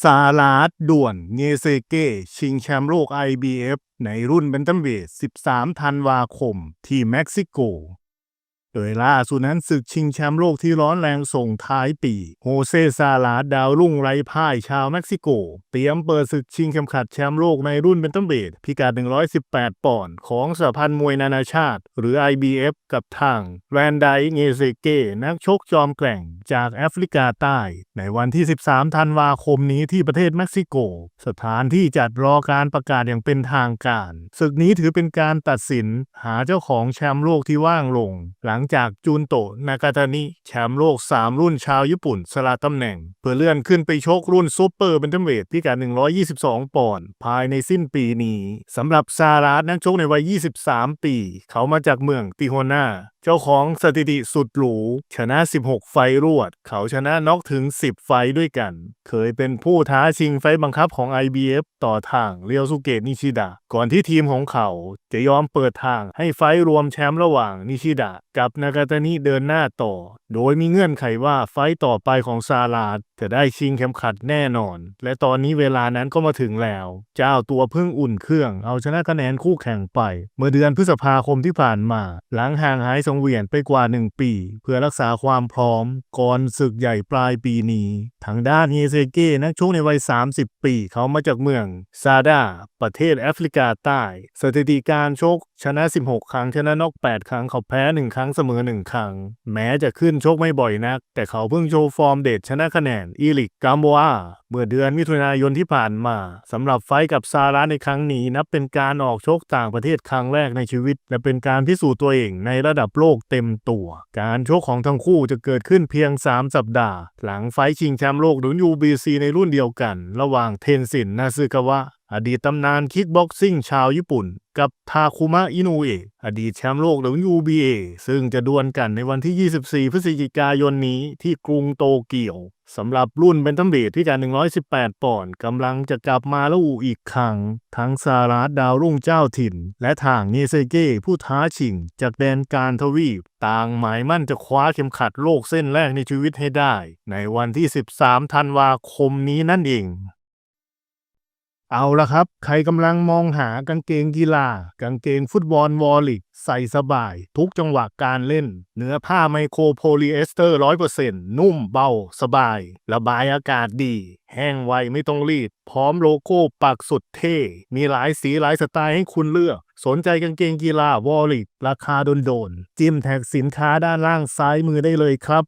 ซาลาดด่วนเนเซเก้ชิงแชมป์โลก IBF ในรุ่นเบนตัมเวท 13 ธันวาคม ที่เม็กซิโก โดยล่าสุดนั้นศึกชิงแชมป์โลกที่ร้อนแรงส่งท้ายปี โฮเซซาลาดดาวรุ่งไร้พ่ายชาวเม็กซิโก เตรียมเปิดศึกชิงเข็มขัดแชมป์โลกในรุ่นเบนตัมเวทพิกัด 118 ปอนด์ของสหพันธ์มวยนานาชาติ หรือ IBF กับทางแรนไดเงเซเก้นักชกจอมแกร่งจากแอฟริกาใต้ ในวันที่ 13 ธันวาคมนี้ที่ประเทศเม็กซิโก สถานที่จัดรอการประกาศอย่างเป็นทางการศึกนี้ถือเป็นการตัดสินหาเจ้าของแชมป์โลกที่ว่างลง หลังงจากจูนโตะนากาตานิแชมป์โลก 3 รุ่นชาวญี่ปุ่น สละตำแหน่ง เพื่อเลื่อนขึ้นไปชกรุ่นซูเปอร์เบนเทมเวทพิกัด 122 ปอนด์ภายในสิ้นปีนี้สำหรับซาราสนักชกในวัย 23 ปี เขามาจากเมืองติโฮนาเจ้าของสถิติสุดหรู ชนะ 16 ไฟรวด เขาชนะน็อกถึง 10 ไฟด้วยกัน เคยเป็นผู้ท้าชิงไฟบังคับของ IBF ต่อทางเรียวสุเกะนิชิดะ ก่อนที่ทีมของเขาจะยอมเปิดทางให้ไฟรวมแชมป์ระหว่างนิชิดะกับนากาตานิเดินหน้าต่อ โดยมีเงื่อนไขว่าไฟล์ต่อไปของซาลาดจะได้ชิงเข็มขัดแน่นอน และตอนนี้เวลานั้นก็มาถึงแล้ว เจ้าตัวเพิ่งอุ่นเครื่องเอาชนะคะแนนคู่แข่งไป เมื่อเดือนพฤษภาคมที่ผ่านมา หลังห่างหายสังเวียนไปกว่า 1 ปี เพื่อรักษาความพร้อม ก่อนศึกใหญ่ปลายปีนี้ทางด้านเฮเซเก้นักชกในวัย 30 ปีเขามาจากเมืองซาดาประเทศแอฟริกาใต้ สถิติการชกชนะ 16 ครั้งชนะนอก 8 ครั้งเขาแพ้ 1 ครั้งเสมอ1ครั้ง แม้จะขึ้นชกไม่บ่อยนัก แต่เขาเพิ่งโชว์ฟอร์มเด็ดชนะคะแนนอีลิกกัมโบอาเมื่อเดือนมิถุนายนที่ผ่านมาสำหรับไฟกับซาร่าในครั้งนี้นับเป็นการออกชกต่างประเทศครั้งแรกในชีวิต และเป็นการพิสูจน์ตัวเองในระดับโลกเต็มตัว การชกของทั้งคู่จะเกิดขึ้นเพียง 3 สัปดาห์ หลังไฟชิงแชมป์โลกหรือ UBC ในรุ่นเดียวกัน ระหว่างเทนสินนาซึกาวะ อดีตตำนานคิกบ็อกซิ่งชาวญี่ปุ่น กับทาคุมะอินุเอะอดีตแชมป์โลก WBA ซึ่งจะดวลกันในวันที่ 24 พฤศจิกายนนี้ที่กรุงโตเกียวสำหรับรุ่นเบนตัมเบทที่การ 118 ปอนด์กำลังจะกลับมาแล้วอีกครั้ง ทั้งซาราดดาวรุ่งเจ้าถิ่น และทางเนเซเก้ผู้ท้าชิง จากแดนการทวีป ต่างหมายมั่นจะคว้าเข็มขัดโลกเส้นแรกในชีวิตให้ได้ ในวันที่ 13 ธันวาคมนี้นั่นเอง เอาละครับ ใครกำลังมองหากางเกงกีฬา กางเกงฟุตบอลวอลลิกใส่สบาย ทุกจังหวะการเล่น เนื้อผ้าไมโครโพลีเอสเตอร์100%นุ่มเบา สบาย ระบายอากาศดี แห้งไวไม่ต้องรีด พร้อมโลโก้ปักสุดเท่ มีหลายสีหลายสไตล์ให้คุณเลือก สนใจกางเกงกีฬาวอลลิกราคาโดนๆจิ้มแท็กสินค้าด้านล่างซ้ายมือได้เลยครับ